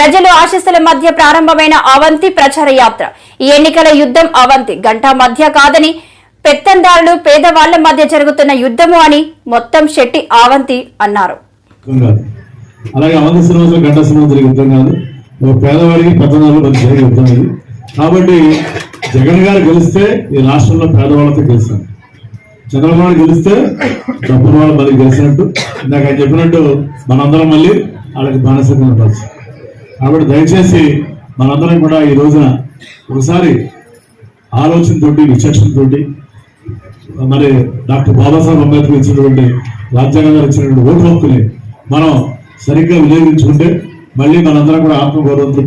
ప్రజలు ఆశీస్సుల మధ్య ప్రారంభమైన అవంతి ప్రచార యాత్ర. ఈ ఎన్నికల యుద్ధం అవంతి. గంటా మధ్య కాదని పెత్తందారులు పేదవాళ్ళ మధ్య జరుగుతున్న యుద్ధము అని మొత్తం శెట్టి ఆవంతి అన్నారు. అలాగే అవంతి శ్రీనివాసులు గంట శ్రీనివాసులు యుద్ధం కాదు. పేదవాడికి పెద్దనాలు మధ్య జరిగే యుద్ధం ఇది. కాబట్టి జగన్ గారు గెలిస్తే ఈ రాష్ట్రంలో పేదవాళ్ళతో గెలిచాను చంద్రబాబు గెలిస్తే డబ్బుల వాళ్ళు మళ్ళీ గెలిచినట్టు. ఇందాక చెప్పినట్టు మనందరం మళ్ళీ వాళ్ళకి బానిసంగా ఉండవచ్చు కాబట్టి దయచేసి మనందరం కూడా ఈ రోజున ఒకసారి ఆలోచనతోటి విచక్షణతోటి మరి డాక్టర్ బాబాసాహెబ్ అంబేద్కర్ ఇచ్చినటువంటి రాజ్యాంగం గారు ఇచ్చినటువంటి ఓటు హక్కుని మనం సరిగ్గా వినియోగించుకుంటే మళ్ళీ మనందరం కూడా ఆత్మగౌరవంతో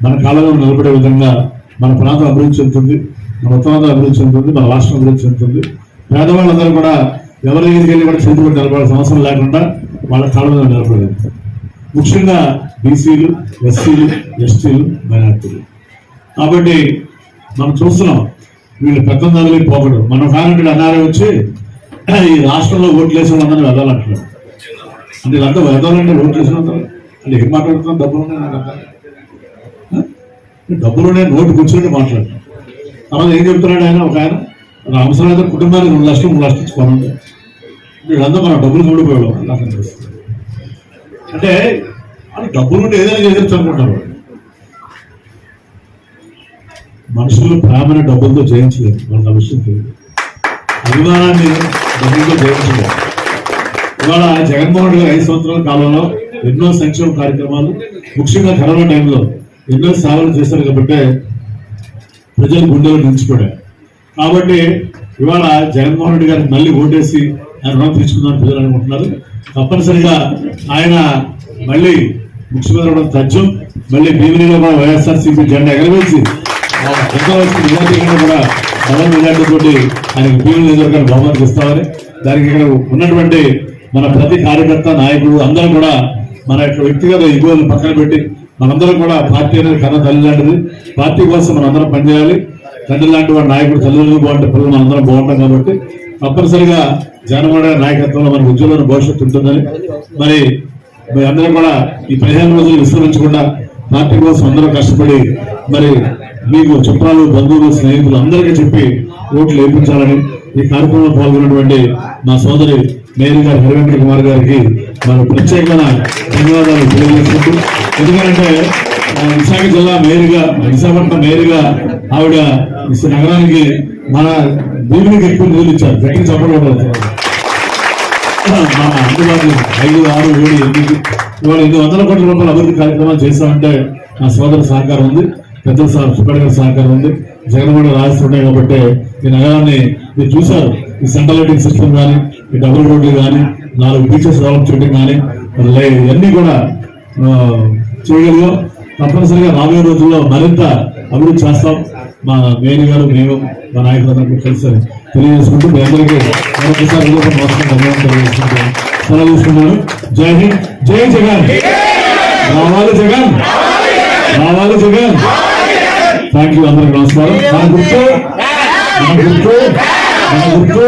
మన కాలంలో నిలబడే విధంగా మన ప్రాంతం అభివృద్ధి చెందుతుంది మన ఉత్తరాంధ్ర అభివృద్ధి చెందుతుంది మన రాష్ట్రం అభివృద్ధి చెందుతుంది. పేదవాళ్ళందరూ కూడా ఎవరి దగ్గరికి వెళ్ళి కూడా చేతులు నిలబడాల్సిన అవసరం లేకుండా వాళ్ళ కాలంలో నిలబడలేదు ముఖ్యంగా బీసీలు ఎస్సీలు ఎస్టీలు మైనార్టీలు. కాబట్టి మనం చూస్తున్నాం వీళ్ళు పెద్దందారులు పోకడం మనం కానట్టు అన్నారే వచ్చి ఈ రాష్ట్రంలో ఓట్లు వేసిన వాళ్ళందరూ వెళ్ళాలంటున్నారు. అంటే వీళ్ళంతా వెళ్దాలంటే ఓట్లు వేసిన అంటే ఏం మాట్లాడుతున్నాం? డబ్బులు నాకు అర్థం డబ్బులు నోటు కూర్చొని మాట్లాడుతున్నాం. తర్వాత ఏం చెప్తున్నాడు ఆయన? ఒక ఆయన రామసరాజు కుటుంబానికి రెండు లక్షలు మూడు లక్షలు ఇచ్చుకోనండి వీళ్ళంతా మన డబ్బులు కూడిపోయాడు నాకు అనిపిస్తుంది అంటే డబ్బులు ఏదైనా చేసేచ్చు అనుకుంటారు. మనుషులు ప్రేమను డబ్బులతో జయించలేరు. వాళ్ళ ఆ విషయం తెలియదు. అభిమానాన్ని డబ్బులతో జయించలేరు. ఇవాళ జగన్మోహన్ రెడ్డి ఐదు సంవత్సరాల కాలంలో ఎన్నో సంక్షేమ కార్యక్రమాలు ముఖ్యంగా కరోనా టైంలో ఎన్నో సేవలు చేశారు కాబట్టి ప్రజలు గుండెలు నిలిచిపోయారు. కాబట్టి ఇవాళ జగన్మోహన్ రెడ్డి గారికి మళ్ళీ ఓటేసి రుణం తీసుకుందామని ప్రజలు అనుకుంటున్నారు. తప్పనిసరిగా ఆయన మళ్ళీ ముఖ్యమంత్రి అవడం తథ్యం. మళ్ళీ భీమినిలో కూడా వైఎస్ఆర్సీపీ జెండా ఎగరవేసి కూడా డబల్ మెజార్టీ తోటి ఆయనకు భీమిని ఎదురుగా బహుమతి ఇస్తామని దానికి ఇక్కడ ఉన్నటువంటి మన ప్రతి కార్యకర్త నాయకుడు అందరూ కూడా మన యొక్క వ్యక్తిగత ఇగోలను పక్కన పెట్టి మనందరం కూడా పార్టీ అనేది కన్న తల్లి లాంటిది. పార్టీ కోసం మనందరం పనిచేయాలి. తండ్రి లాంటి వాడు నాయకుడు తల్లిదండ్రులు బాగుంటే పిల్లలు మనందరం బాగుంటాం కాబట్టి తప్పనిసరిగా జనగణ నాయకత్వంలో మన ఉజ్వలమైన భవిష్యత్తు ఉంటుందని. మరి మరి అందరం కూడా ఈ పదిహేను రోజులు విశ్రమించకుండా పార్టీ కోసం అందరూ కష్టపడి మరి మీకు చుట్టాలు బంధువులు స్నేహితులు అందరికీ చెప్పి ఓట్లు వేయించాలని ఈ కార్యక్రమంలో పాల్గొన్నటువంటి మా సోదరి మేరీ గారు హరివేంద్ర కుమార్ గారికి మన ప్రత్యేకమైన ధన్యవాదాలు తెలియజేసుకుంటూ. ఎందుకంటే విశాఖ జిల్లా మేయర్గా విశాఖపట్నం మేయర్గా ఆవిడ నగరానికి మన భూమికి ఎక్కువ నిధులు ఇచ్చారు. గట్టి చెప్పడం మన అందుబాటులో ఐదు ఆరు ఏడు ఎనిమిది ఇవాళ ఎనిమిది వందల కోట్ల రూపాయల అభివృద్ధి కార్యక్రమాలు చేస్తామంటే నా సోదరు సహకారం ఉంది. పెద్దల సార్ సుబ్బడి గారి సహకారం ఉంది. జగన్ కూడా రాజుతున్నాయి కాబట్టి ఈ నగరాన్ని మీరు చూశారు. ఈ సెంట్రల్ లైటింగ్ సిస్టమ్ కానీ ఈ డబుల్ రోడ్లు కానీ నాలుగు బీచెస్ డెవలప్ చేయడం కానీ ఇవన్నీ కూడా ఆ, చేయగలిగాం. తప్పనిసరిగా రాబోయే రోజుల్లో మరింత అభివృద్ధి చేస్తాం. మా మేయర్ గారు మేము మా నాయకులందరూ కలిసి తెలియజేసుకుంటూ మీ అందరికీ మరొకసారి హృదయపూర్వక సెలవు తీసుకున్నాను జై హింద్ జై జగన్. రావాలి జగన్. రావాలి జగన్. థ్యాంక్ యూ అందరికి నమస్కారం. మన గుర్తు గుర్తు గుర్తు.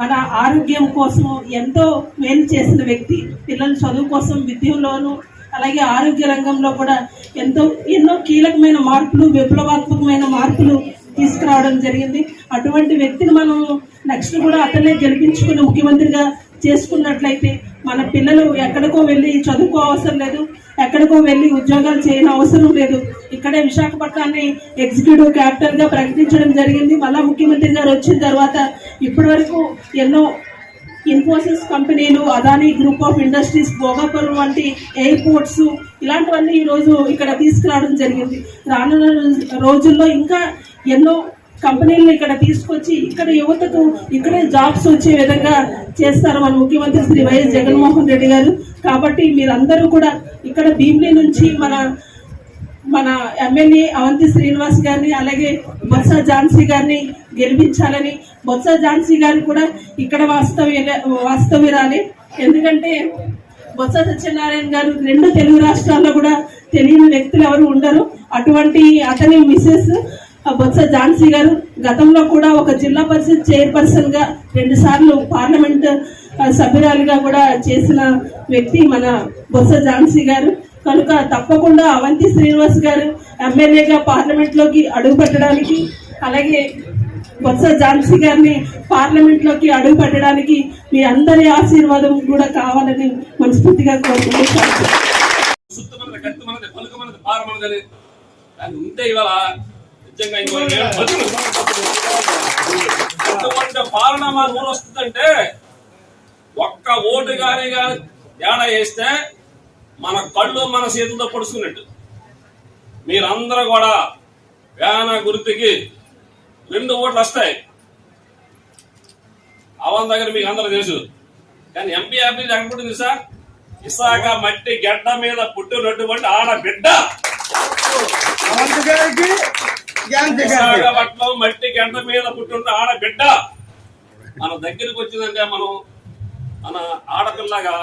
మన ఆరోగ్యం కోసం ఎంతో మేలు చేసిన వ్యక్తి పిల్లల చదువు కోసం విద్యలోను అలాగే ఆరోగ్య రంగంలో కూడా ఎంతో ఎన్నో కీలకమైన మార్పులు విప్లవాత్మకమైన మార్పులు తీసుకురావడం జరిగింది. అటువంటి వ్యక్తిని మనం నెక్స్ట్ కూడా అతనే గెలిపించుకుని ముఖ్యమంత్రిగా చేసుకున్నట్లయితే మన పిల్లలు ఎక్కడికో వెళ్ళి చదువుకో అవసరం లేదు ఎక్కడికో వెళ్ళి ఉద్యోగాలు చేయని అవసరం లేదు. ఇక్కడే విశాఖపట్నాన్ని ఎగ్జిక్యూటివ్ క్యాపిటల్గా ప్రకటించడం జరిగింది. మళ్ళా ముఖ్యమంత్రి గారు వచ్చిన తర్వాత ఇప్పటి వరకు ఎన్నో ఇన్ఫోసిస్ కంపెనీలు Adani group of industries Bhogapuram వంటి ఎయిర్పోర్ట్స్ ఇలాంటివన్నీ ఈ రోజు ఇక్కడ తీసుకురావడం జరిగింది. రానున్న రోజుల్లో ఇంకా ఎన్నో కంపెనీలను ఇక్కడ తీసుకొచ్చి ఇక్కడ యువతకు ఇక్కడే జాబ్స్ వచ్చే విధంగా చేస్తారు మన ముఖ్యమంత్రి శ్రీ వైఎస్ జగన్మోహన్ రెడ్డి గారు. కాబట్టి మీరందరూ కూడా ఇక్కడ భీమిలి నుంచి మన మన ఎమ్మెల్యే అవంతి శ్రీనివాస్ గారిని అలాగే బొత్స ఝాన్సీ గారిని గెలిపించాలని బొత్స ఝాన్సీ గారు కూడా ఇక్కడ వాస్తవ్య వాస్తవ్యురాలి. ఎందుకంటే బొత్స సత్యనారాయణ గారు రెండు తెలుగు రాష్ట్రాల్లో కూడా తెలియని వ్యక్తులు ఎవరు ఉండరు. అటువంటి అతని మిసెస్ బొత్స ఝాన్సీ గారు గతంలో కూడా ఒక జిల్లా పరిషత్ చైర్పర్సన్గా రెండు సార్లు పార్లమెంట్ సభ్యురాలుగా సభ్యురాలిగా కూడా చేసిన వ్యక్తి మన బొత్స ఝాన్సీ గారు. కనుక తప్పకుండా అవంతి శ్రీనివాస్ గారు ఎమ్మెల్యేగా పార్లమెంట్లోకి అడుగుపెట్టడానికి అలాగే బొత్స ఝాన్సీ గారిని పార్లమెంట్లోకి అడుగు పెట్టడానికి మీ అందరి ఆశీర్వాదం కూడా కావాలని మనస్ఫూర్తిగా కోరుకుంటున్నాను. సుత్తు అది ఉంటే ఇవాళ నిజంగా అటువంటి పాలన మా ఊరు వస్తుందంటే ఒక్క ఓటు గాని గాని తేడా వేస్తే మన కళ్ళు మన చేతులతో పొడుచుకున్నట్టు. మీరందరూ కూడా వేన గుర్తుకి రెండు ఓట్లు వస్తాయి. అవన్ దగ్గర మీకు అందరూ తెలుసు. కానీ ఎంపీ ఎక్కడ పుట్టింది సార్ ఇసాక మట్టి గడ్డ మీద పుట్టినటువంటి ఆడ బిడ్డ. విశాఖపట్నం మట్టి గడ్డ మీద పుట్టిన ఆడ బిడ్డ. మన దగ్గరికి వచ్చిందంటే మనం మన ఆడపిల్లగా